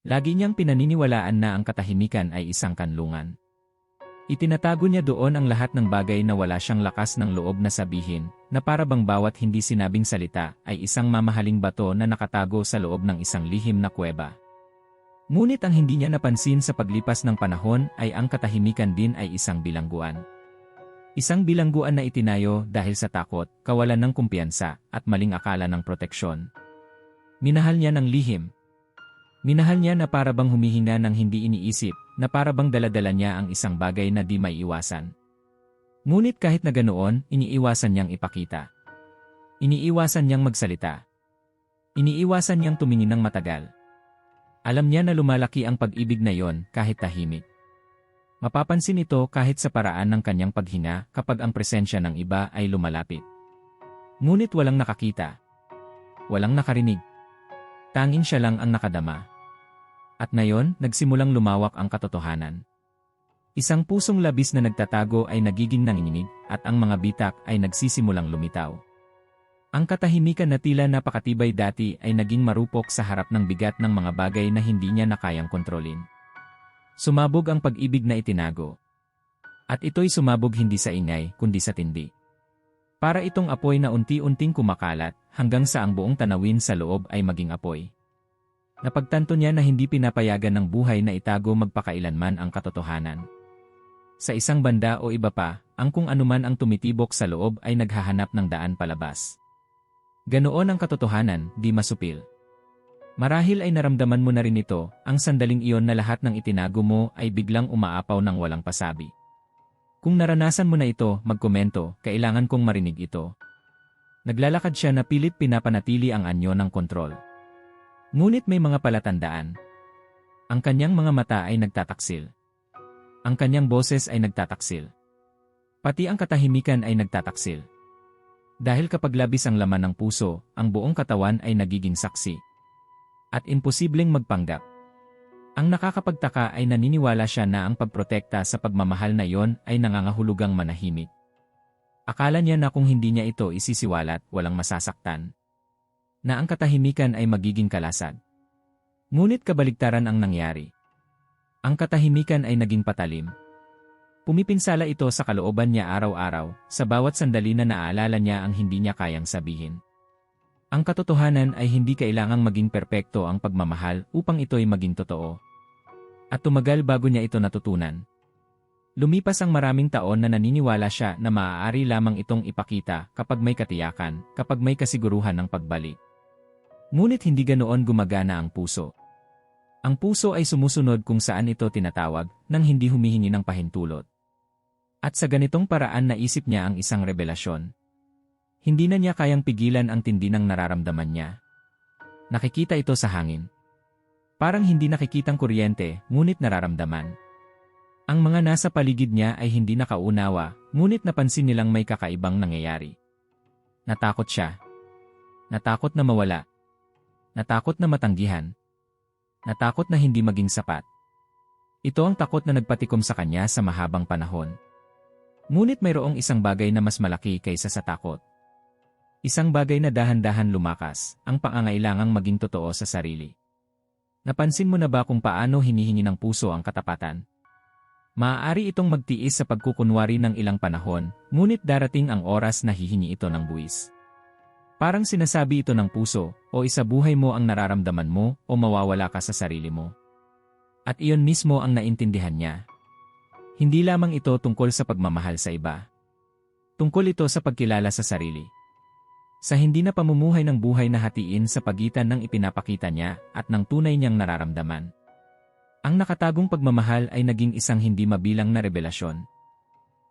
Lagi niyang pinaniniwalaan na ang katahimikan ay isang kanlungan. Itinatago niya doon ang lahat ng bagay na wala siyang lakas ng loob na sabihin, na para bang bawat hindi sinabing salita ay isang mamahaling bato na nakatago sa loob ng isang lihim na kuweba. Ngunit ang hindi niya napansin sa paglipas ng panahon ay ang katahimikan din ay isang bilangguan. Isang bilangguan na itinayo dahil sa takot, kawalan ng kumpiyansa, at maling akala ng proteksyon. Minahal niya ng lihim, Minahal niya na para bang humihinga ng hindi iniisip, na para bang daladala niya ang isang bagay na di may iwasan. Ngunit kahit na ganoon, iniiwasan niyang ipakita. Iniiwasan niyang magsalita. Iniiwasan niyang tumingin ng matagal. Alam niya na lumalaki ang pag-ibig na yon kahit tahimik. Mapapansin ito kahit sa paraan ng kanyang paghinga kapag ang presensya ng iba ay lumalapit. Ngunit walang nakakita. Walang nakarinig. Tanging siya lang ang nakadama. At ngayon, nagsimulang lumawak ang katotohanan. Isang pusong labis na nagtatago ay nagiging nanginginig at ang mga bitak ay nagsisimulang lumitaw. Ang katahimikan na tila napakatibay dati ay naging marupok sa harap ng bigat ng mga bagay na hindi niya nakayang kontrolin. Sumabog ang pag-ibig na itinago. At ito'y sumabog hindi sa ingay, kundi sa tindi. Para itong apoy na unti-unting kumakalat, hanggang sa ang buong tanawin sa loob ay maging apoy. Napagtanto niya na hindi pinapayagan ng buhay na itago magpakailanman ang katotohanan. Sa isang banda o iba pa, ang kung anuman ang tumitibok sa loob ay naghahanap ng daan palabas. Ganoon ang katotohanan, di masupil. Marahil ay naramdaman mo na rin ito, ang sandaling iyon na lahat ng itinago mo ay biglang umaapaw ng walang pasabi. Kung naranasan mo na ito, magkomento, kailangan kong marinig ito. Naglalakad siya na pilit pinapanatili ang anyo ng kontrol. Ngunit may mga palatandaan. Ang kanyang mga mata ay nagtataksil. Ang kanyang boses ay nagtataksil. Pati ang katahimikan ay nagtataksil. Dahil kapag labis ang laman ng puso, ang buong katawan ay nagiging saksi. At imposibleng magpanggap. Ang nakakapagtaka ay naniniwala siya na ang pagprotekta sa pagmamahal na yon ay nangangahulugang manahimik. Akala niya na kung hindi niya ito isisiwalat, walang masasaktan. Na ang katahimikan ay magiging kalasad. Ngunit kabaligtaran ang nangyari. Ang katahimikan ay naging patalim. Pumipinsala ito sa kalooban niya araw-araw, sa bawat sandali na naaalala niya ang hindi niya kayang sabihin. Ang katotohanan ay hindi kailangang maging perpekto ang pagmamahal upang ito'y maging totoo. At tumagal bago niya ito natutunan. Lumipas ang maraming taon na naniniwala siya na maaari lamang itong ipakita kapag may katiyakan, kapag may kasiguruhan ng pagbalik. Ngunit hindi ganoon gumagana ang puso. Ang puso ay sumusunod kung saan ito tinatawag nang hindi humihingi ng pahintulot. At sa ganitong paraan naisip niya ang isang revelasyon. Hindi na niya kayang pigilan ang tindi ng nararamdaman niya. Nakikita ito sa hangin. Parang hindi nakikitang kuryente, ngunit nararamdaman. Ang mga nasa paligid niya ay hindi nakaunawa, ngunit napansin nilang may kakaibang nangyayari. Natakot siya. Natakot na mawala. Natakot na matanggihan. Natakot na hindi maging sapat. Ito ang takot na nagpatikom sa kanya sa mahabang panahon. Ngunit mayroong isang bagay na mas malaki kaysa sa takot. Isang bagay na dahan-dahan lumakas, ang pangangailangang maging totoo sa sarili. Napansin mo na ba kung paano hinihingi ng puso ang katapatan? Maaari itong magtiis sa pagkukunwari ng ilang panahon, ngunit darating ang oras na hihingi ito ng buwis. Parang sinasabi ito ng puso, o isabuhay mo ang nararamdaman mo, o mawawala ka sa sarili mo. At iyon mismo ang naintindihan niya. Hindi lamang ito tungkol sa pagmamahal sa iba. Tungkol ito sa pagkilala sa sarili. Sa hindi na pamumuhay ng buhay na hatiin sa pagitan ng ipinapakita niya at ng tunay niyang nararamdaman. Ang nakatagong pagmamahal ay naging isang hindi mabilang na revelasyon.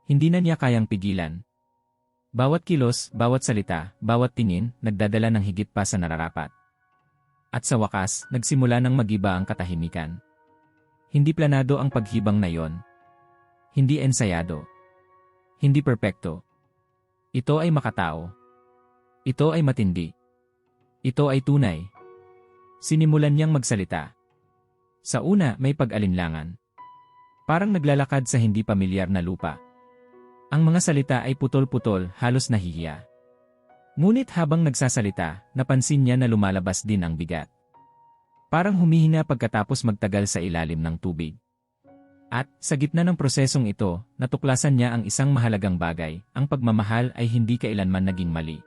Hindi na niya kayang pigilan. Bawat kilos, bawat salita, bawat tingin, nagdadala ng higit pa sa nararapat. At sa wakas, nagsimula ng magiba ang katahimikan. Hindi planado ang paghibang na yon. Hindi ensayado. Hindi perpekto. Ito ay makatao. Ito ay matindi. Ito ay tunay. Sinimulan niyang magsalita. Sa una, may pag-alinlangan. Parang naglalakad sa hindi pamilyar na lupa. Ang mga salita ay putol-putol, halos nahihiya. Ngunit habang nagsasalita, napansin niya na lumalabas din ang bigat. Parang humihina pagkatapos magtagal sa ilalim ng tubig. At, sa gitna ng prosesong ito, natuklasan niya ang isang mahalagang bagay, ang pagmamahal ay hindi kailanman naging mali.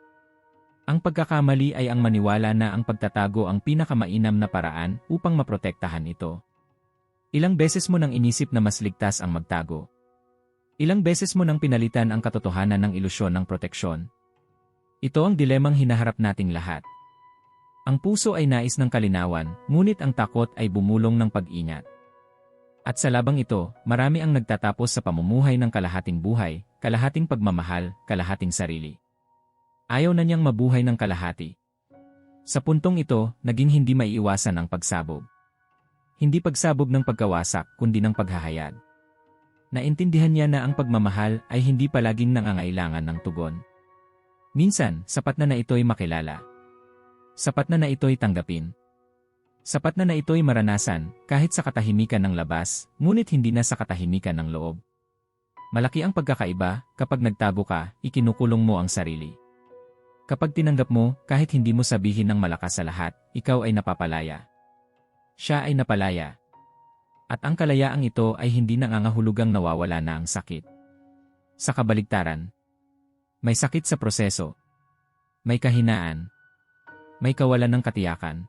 Ang pagkakamali ay ang maniwala na ang pagtatago ang pinakamainam na paraan upang maprotektahan ito. Ilang beses mo nang inisip na mas ligtas ang magtago. Ilang beses mo nang pinalitan ang katotohanan ng ilusyon ng proteksyon. Ito ang dilemang hinaharap nating lahat. Ang puso ay nais ng kalinawan, ngunit ang takot ay bumulong ng pag-ingat. At sa labang ito, marami ang nagtatapos sa pamumuhay ng kalahating buhay, kalahating pagmamahal, kalahating sarili. Ayaw na niyang mabuhay ng kalahati. Sa puntong ito, naging hindi maiiwasan ang pagsabog. Hindi pagsabog ng pagkawasak, kundi ng paghahayag. Naintindihan niya na ang pagmamahal ay hindi palaging nangangailangan ng tugon. Minsan, sapat na na ito'y makilala. Sapat na na ito'y tanggapin. Sapat na na ito'y maranasan, kahit sa katahimikan ng labas, ngunit hindi na sa katahimikan ng loob. Malaki ang pagkakaiba, kapag nagtago ka, ikinukulong mo ang sarili. Kapag tinanggap mo, kahit hindi mo sabihin ng malakas sa lahat, ikaw ay napapalaya. Siya ay napalaya. At ang kalayaang ito ay hindi nangangahulugang nawawala na ang sakit. Sa kabaligtaran, may sakit sa proseso. May kahinaan. May kawalan ng katiyakan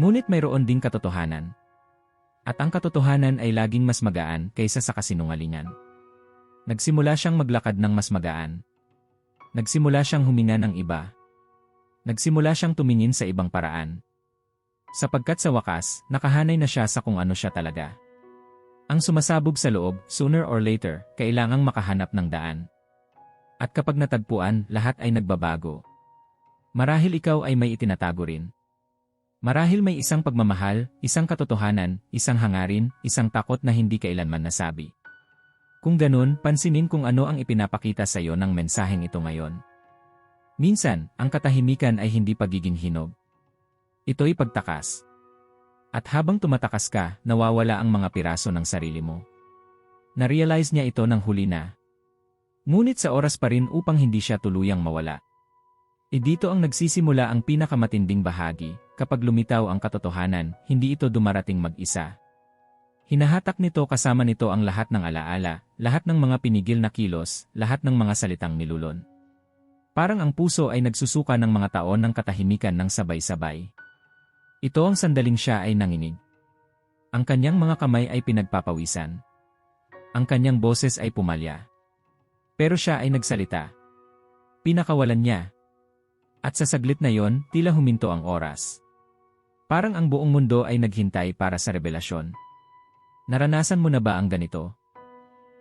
Ngunit mayroon ding katotohanan. At ang katotohanan ay laging mas magaan kaysa sa kasinungalingan. Nagsimula siyang maglakad ng mas magaan. Nagsimula siyang huminga ng iba. Nagsimula siyang tumingin sa ibang paraan. Sapagkat sa wakas, nakahanay na siya sa kung ano siya talaga. Ang sumasabog sa loob, sooner or later, kailangang makahanap ng daan. At kapag natagpuan, lahat ay nagbabago. Marahil ikaw ay may itinatago rin. Marahil may isang pagmamahal, isang katotohanan, isang hangarin, isang takot na hindi kailanman nasabi. Kung ganun, pansinin kung ano ang ipinapakita sa iyo ng mensaheng ito ngayon. Minsan, ang katahimikan ay hindi pagiging hinog. Ito'y pagtakas. At habang tumatakas ka, nawawala ang mga piraso ng sarili mo. Na-realize niya ito ng huli na. Ngunit sa oras pa rin upang hindi siya tuluyang mawala. E dito ang nagsisimula ang pinakamatinding bahagi, kapag lumitaw ang katotohanan, hindi ito dumarating mag-isa. Hinahatak nito kasama nito ang lahat ng alaala, lahat ng mga pinigil na kilos, lahat ng mga salitang nilulon. Parang ang puso ay nagsusuka ng mga taon ng katahimikan ng sabay-sabay. Ito ang sandaling siya ay nanginig. Ang kanyang mga kamay ay pinagpapawisan. Ang kanyang boses ay pumalya. Pero siya ay nagsalita. Pinakawalan niya, at sa saglit na yon, tila huminto ang oras. Parang ang buong mundo ay naghintay para sa revelasyon. Naranasan mo na ba ang ganito?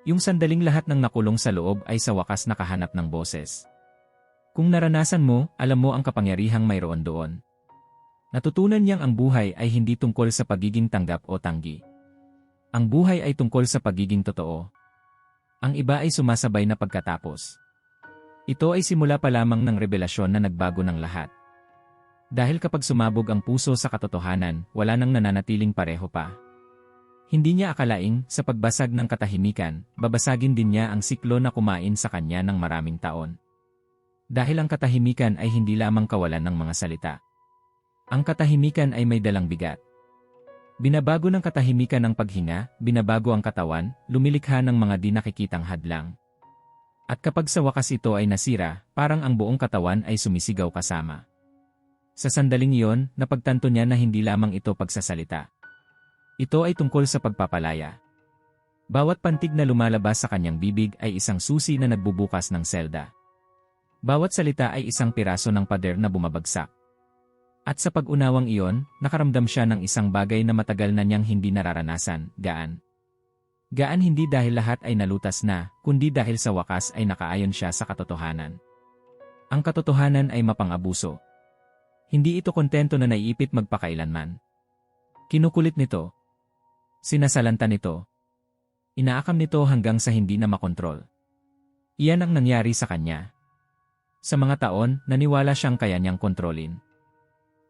Yung sandaling lahat ng nakulong sa loob ay sa wakas nakahanap ng boses. Kung naranasan mo, alam mo ang kapangyarihang mayroon doon. Natutunan niyang ang buhay ay hindi tungkol sa pagiging tanggap o tanggi. Ang buhay ay tungkol sa pagiging totoo. Ang iba ay sumasabay na pagkatapos. Ito ay simula pa lamang ng revelasyon na nagbago ng lahat. Dahil kapag sumabog ang puso sa katotohanan, wala nang nananatiling pareho pa. Hindi niya akalaing, sa pagbasag ng katahimikan, babasagin din niya ang siklo na kumain sa kanya ng maraming taon. Dahil ang katahimikan ay hindi lamang kawalan ng mga salita. Ang katahimikan ay may dalang bigat. Binabago ng katahimikan ang paghinga, binabago ang katawan, lumilikha ng mga di nakikitang hadlang. At kapag sa wakas ito ay nasira, parang ang buong katawan ay sumisigaw kasama. Sa sandaling iyon, napagtanto niya na hindi lamang ito pagsasalita. Ito ay tungkol sa pagpapalaya. Bawat pantig na lumalabas sa kanyang bibig ay isang susi na nagbubukas ng selda. Bawat salita ay isang piraso ng pader na bumabagsak. At sa pag-unawang iyon, nakaramdam siya ng isang bagay na matagal na niyang hindi nararanasan, gaan. Gaan hindi dahil lahat ay nalutas na, kundi dahil sa wakas ay nakaayon siya sa katotohanan. Ang katotohanan ay mapang-abuso. Hindi ito kontento na naiipit magpakailanman. Kinukulit nito. Sinasalanta nito. Inaakam nito hanggang sa hindi na makontrol. Iyan ang nangyari sa kanya. Sa mga taon, naniwala siyang kaya niyang kontrolin.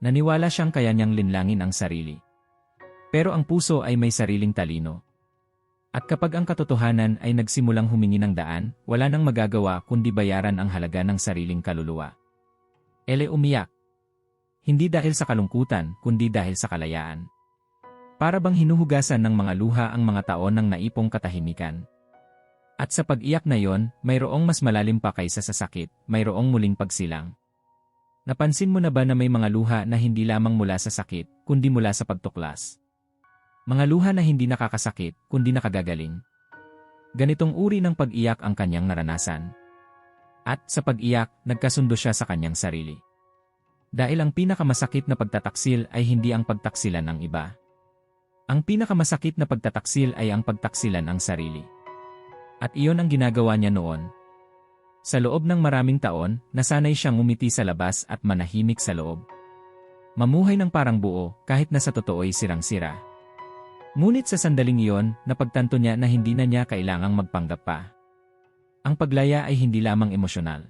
Naniwala siyang kaya niyang linlangin ang sarili. Pero ang puso ay may sariling talino. At kapag ang katotohanan ay nagsimulang humingi ng daan, wala nang magagawa kundi bayaran ang halaga ng sariling kaluluwa. Ele umiyak. Hindi dahil sa kalungkutan, kundi dahil sa kalayaan. Para bang hinuhugasan ng mga luha ang mga taon ng naipong katahimikan. At sa pag-iyak na yon, mayroong mas malalim pa kaysa sa sakit, mayroong muling pagsilang. Napansin mo na ba na may mga luha na hindi lamang mula sa sakit, kundi mula sa pagtuklas? Mga luha na hindi nakakasakit, kundi nakagagaling. Ganitong uri ng pag-iyak ang kanyang naranasan. At sa pag-iyak, nagkasundo siya sa kanyang sarili. Dahil ang pinakamasakit na pagtataksil ay hindi ang pagtaksilan ng iba. Ang pinakamasakit na pagtataksil ay ang pagtaksilan ang sarili. At iyon ang ginagawa niya noon. Sa loob ng maraming taon, nasanay siyang umiti sa labas at manahimik sa loob. Mamuhay ng parang buo kahit na sa totoo'y sirang-sira. Ngunit sa sandaling iyon, napagtanto niya na hindi na niya kailangang magpanggap pa. Ang paglaya ay hindi lamang emosyonal.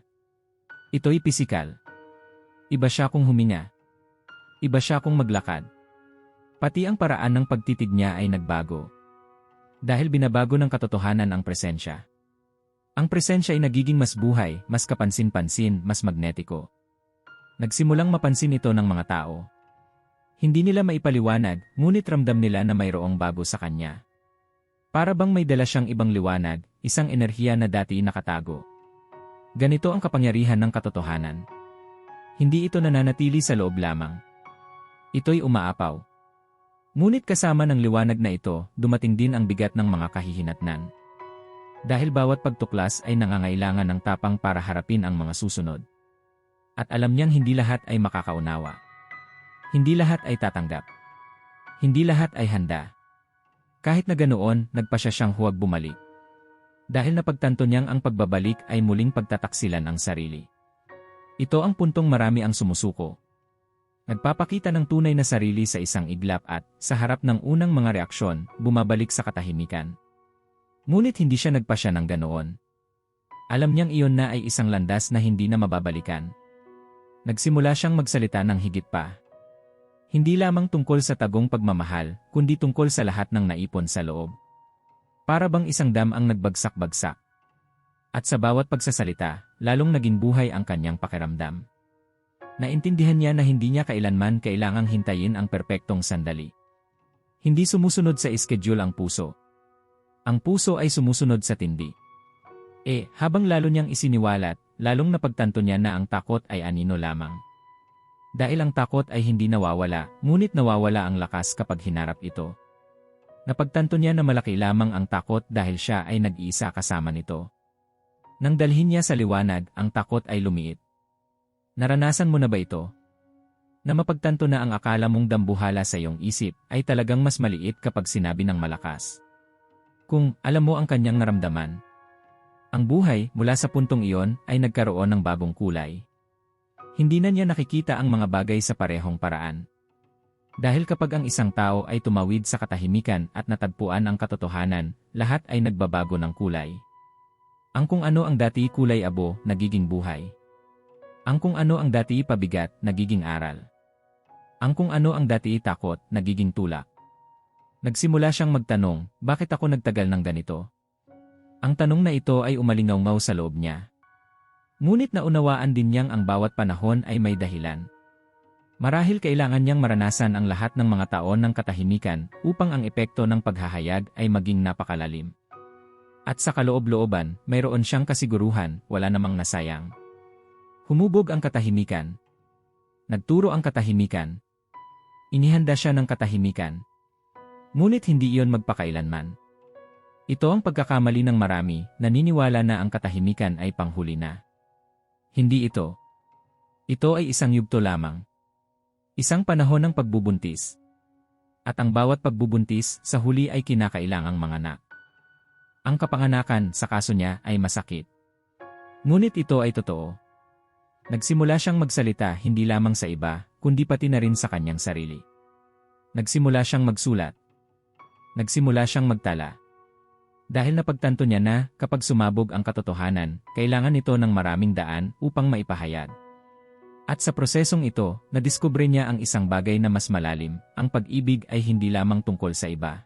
Ito'y pisikal. Iba siya kung huminga. Iba siya kung maglakad. Pati ang paraan ng pagtitig niya ay nagbago. Dahil binabago ng katotohanan ang presensya. Ang presensya ay nagiging mas buhay, mas kapansin-pansin, mas magnetiko. Nagsimulang mapansin ito ng mga tao. Hindi nila maipaliwanag, ngunit ramdam nila na mayroong bago sa kanya. Para bang may dala siyang ibang liwanag, isang enerhiya na dati nakatago. Ganito ang kapangyarihan ng katotohanan. Hindi ito nananatili sa loob lamang. Ito'y umaapaw. Ngunit kasama ng liwanag na ito, dumating din ang bigat ng mga kahihinatnan. Dahil bawat pagtuklas ay nangangailangan ng tapang para harapin ang mga susunod. At alam niyang hindi lahat ay makakaunawa. Hindi lahat ay tatanggap. Hindi lahat ay handa. Kahit na ganoon, nagpa siya siyang huwag bumalik. Dahil napagtanto niyang ang pagbabalik ay muling pagtataksilan ang sarili. Ito ang puntong marami ang sumusuko. Nagpapakita ng tunay na sarili sa isang iglap at, sa harap ng unang mga reaksyon, bumabalik sa katahimikan. Ngunit hindi siya nagpasya ng ganoon. Alam niyang iyon na ay isang landas na hindi na mababalikan. Nagsimula siyang magsalita ng higit pa, hindi lamang tungkol sa tagong pagmamahal, kundi tungkol sa lahat ng naipon sa loob. Para bang isang dam ang nagbagsak-bagsak. At sa bawat pagsasalita, lalong naging buhay ang kanyang pakiramdam. Naintindihan niya na hindi niya kailanman kailangang hintayin ang perpektong sandali. Hindi sumusunod sa schedule ang puso. Ang puso ay sumusunod sa tindi. Eh, habang lalo niyang isiniwalat, lalong napagtanto niya na ang takot ay anino lamang. Dahil ang takot ay hindi nawawala, ngunit nawawala ang lakas kapag hinarap ito. Napagtanto niya na malaki lamang ang takot dahil siya ay nag-iisa kasama nito. Nang dalhin niya sa liwanag, ang takot ay lumiit. Naranasan mo na ba ito? Na mapagtanto na ang akala mong dambuhala sa iyong isip ay talagang mas maliit kapag sinabi ng malakas. Kung alam mo ang kanyang naramdaman, ang buhay mula sa puntong iyon ay nagkaroon ng bagong kulay. Hindi na niya nakikita ang mga bagay sa parehong paraan. Dahil kapag ang isang tao ay tumawid sa katahimikan at natagpuan ang katotohanan, lahat ay nagbabago ng kulay. Ang kung ano ang dati kulay abo, nagiging buhay. Ang kung ano ang dati pabigat, nagiging aral. Ang kung ano ang dati takot, nagiging tulak. Nagsimula siyang magtanong, bakit ako nagtagal ng ganito? Ang tanong na ito ay umalingaw sa loob niya. Ngunit naunawaan din niyang ang bawat panahon ay may dahilan. Marahil kailangan niyang maranasan ang lahat ng mga taon ng katahimikan upang ang epekto ng paghahayag ay maging napakalalim. At sa kaloob-looban, mayroon siyang kasiguruhan, wala namang nasayang. Humubog ang katahimikan. Nagturo ang katahimikan. Inihanda siya ng katahimikan. Ngunit hindi iyon magpakailanman. Ito ang pagkakamali ng marami, naniniwala na ang katahimikan ay panghuli na. Hindi ito. Ito ay isang yugto lamang. Isang panahon ng pagbubuntis. At ang bawat pagbubuntis sa huli ay kinakailangang manganak. Ang kapanganakan sa kaso niya ay masakit. Ngunit ito ay totoo. Nagsimula siyang magsalita hindi lamang sa iba, kundi pati na rin sa kanyang sarili. Nagsimula siyang magsulat. Nagsimula siyang magtala. Dahil napagtanto niya na, kapag sumabog ang katotohanan, kailangan ito ng maraming daan upang maipahayag. At sa prosesong ito, nadiskubre niya ang isang bagay na mas malalim, ang pag-ibig ay hindi lamang tungkol sa iba.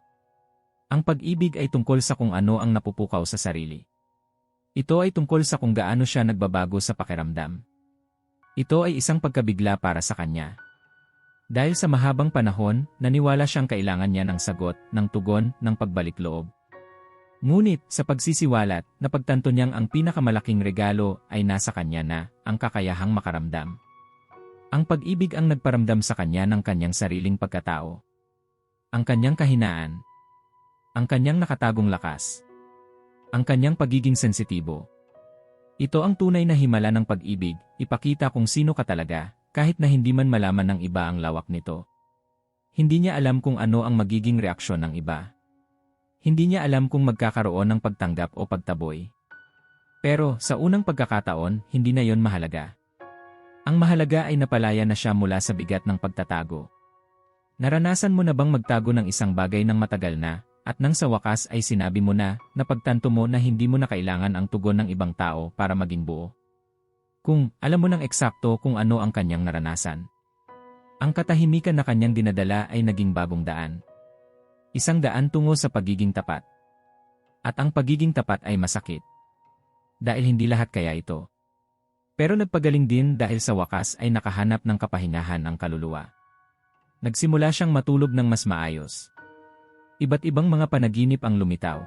Ang pag-ibig ay tungkol sa kung ano ang napupukaw sa sarili. Ito ay tungkol sa kung gaano siya nagbabago sa pakiramdam. Ito ay isang pagkabigla para sa kanya. Dahil sa mahabang panahon, naniwala siyang kailangan niya ng sagot, ng tugon, ng pagbalik loob. Ngunit, sa pagsisiwalat, napagtanto niyang ang pinakamalaking regalo ay nasa kanya na, ang kakayahang makaramdam. Ang pag-ibig ang nagparamdam sa kanya ng kanyang sariling pagkatao. Ang kanyang kahinaan. Ang kanyang nakatagong lakas. Ang kanyang pagiging sensitibo. Ito ang tunay na himala ng pag-ibig, ipakita kung sino ka talaga, kahit na hindi man malaman ng iba ang lawak nito. Hindi niya alam kung ano ang magiging reaksyon ng iba. Hindi niya alam kung magkakaroon ng pagtanggap o pagtaboy. Pero sa unang pagkakataon, hindi na yon mahalaga. Ang mahalaga ay napalaya na siya mula sa bigat ng pagtatago. Naranasan mo na bang magtago ng isang bagay ng matagal na, at nang sa wakas ay sinabi mo na, napagtanto mo na hindi mo na kailangan ang tugon ng ibang tao para maging buo? Kung alam mo ng eksakto kung ano ang kanyang naranasan. Ang katahimikan na kanyang dinadala ay naging bagong daan. Isang daan tungo sa pagiging tapat. At ang pagiging tapat ay masakit. Dahil hindi lahat kaya ito. Pero nagpagaling din dahil sa wakas ay nakahanap ng kapahingahan ang kaluluwa. Nagsimula siyang matulog ng mas maayos. Iba't ibang mga panaginip ang lumitaw.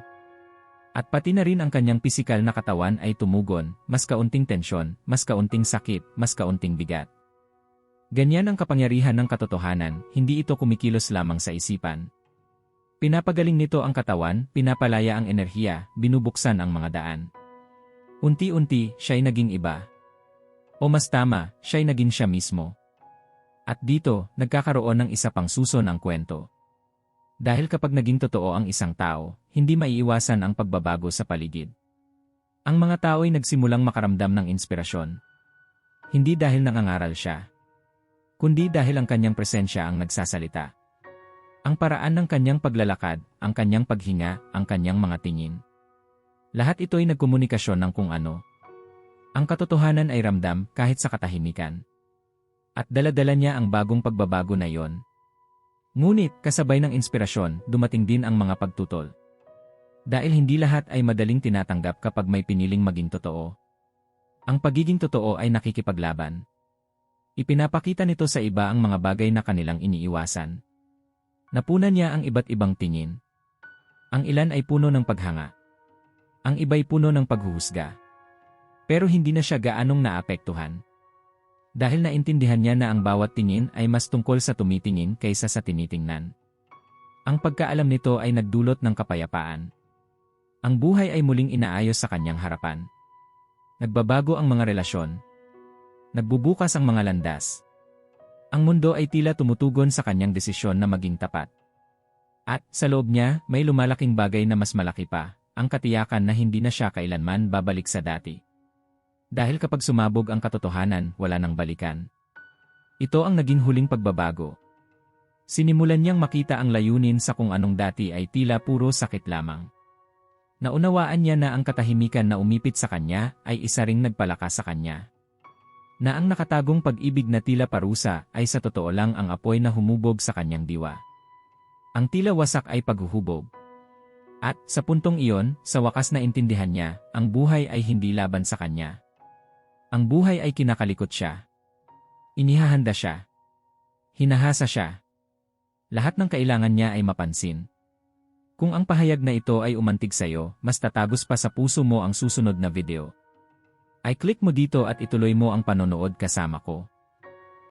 At pati na rin ang kanyang pisikal na katawan ay tumugon, mas kaunting tensyon, mas kaunting sakit, mas kaunting bigat. Ganyan ang kapangyarihan ng katotohanan, hindi ito kumikilos lamang sa isipan, Pinapagaling nito ang katawan, pinapalaya ang enerhiya, binubuksan ang mga daan. Unti-unti, siya'y naging iba. O mas tama, siya'y naging siya mismo. At dito, nagkakaroon ng isa pang suson ang kwento. Dahil kapag naging totoo ang isang tao, hindi maiiwasan ang pagbabago sa paligid. Ang mga tao ay nagsimulang makaramdam ng inspirasyon. Hindi dahil nangangaral siya, kundi dahil ang kanyang presensya ang nagsasalita. Ang paraan ng kanyang paglalakad, ang kanyang paghinga, ang kanyang mga tingin. Lahat ito ay nagkomunikasyon ng kung ano. Ang katotohanan ay ramdam kahit sa katahimikan. At daladala niya ang bagong pagbabago na yon. Ngunit, kasabay ng inspirasyon, dumating din ang mga pagtutol. Dahil hindi lahat ay madaling tinatanggap kapag may piniling maging totoo. Ang pagiging totoo ay nakikipaglaban. Ipinapakita nito sa iba ang mga bagay na kanilang iniiwasan. Napunan niya ang iba't ibang tingin. Ang ilan ay puno ng paghanga. Ang iba'y puno ng paghuhusga. Pero hindi na siya gaanong naapektuhan. Dahil naintindihan niya na ang bawat tingin ay mas tungkol sa tumitingin kaysa sa tinitingnan. Ang pagkaalam nito ay nagdulot ng kapayapaan. Ang buhay ay muling inaayos sa kanyang harapan. Nagbabago ang mga relasyon. Nagbubukas ang mga landas. Ang mundo ay tila tumutugon sa kanyang desisyon na maging tapat. At, sa loob niya, may lumalaking bagay na mas malaki pa, ang katiyakan na hindi na siya kailanman babalik sa dati. Dahil kapag sumabog ang katotohanan, wala nang balikan. Ito ang naging huling pagbabago. Sinimulan niyang makita ang layunin sa kung anong dati ay tila puro sakit lamang. Naunawaan niya na ang katahimikan na umipit sa kanya ay isa ring nagpalakas sa kanya na ang nakatagong pag-ibig na tila parusa ay sa totoo lang ang apoy na humubog sa kanyang diwa. Ang tila wasak ay paghuhubog. At sa puntong iyon, sa wakas na intindihan niya, ang buhay ay hindi laban sa kanya. Ang buhay ay kinakalikot siya. Inihahanda siya. Hinahasa siya. Lahat ng kailangan niya ay mapansin. Kung ang pahayag na ito ay umantig sa'yo, mas tatagos pa sa puso mo ang susunod na video ay click mo dito at ituloy mo ang panonood kasama ko.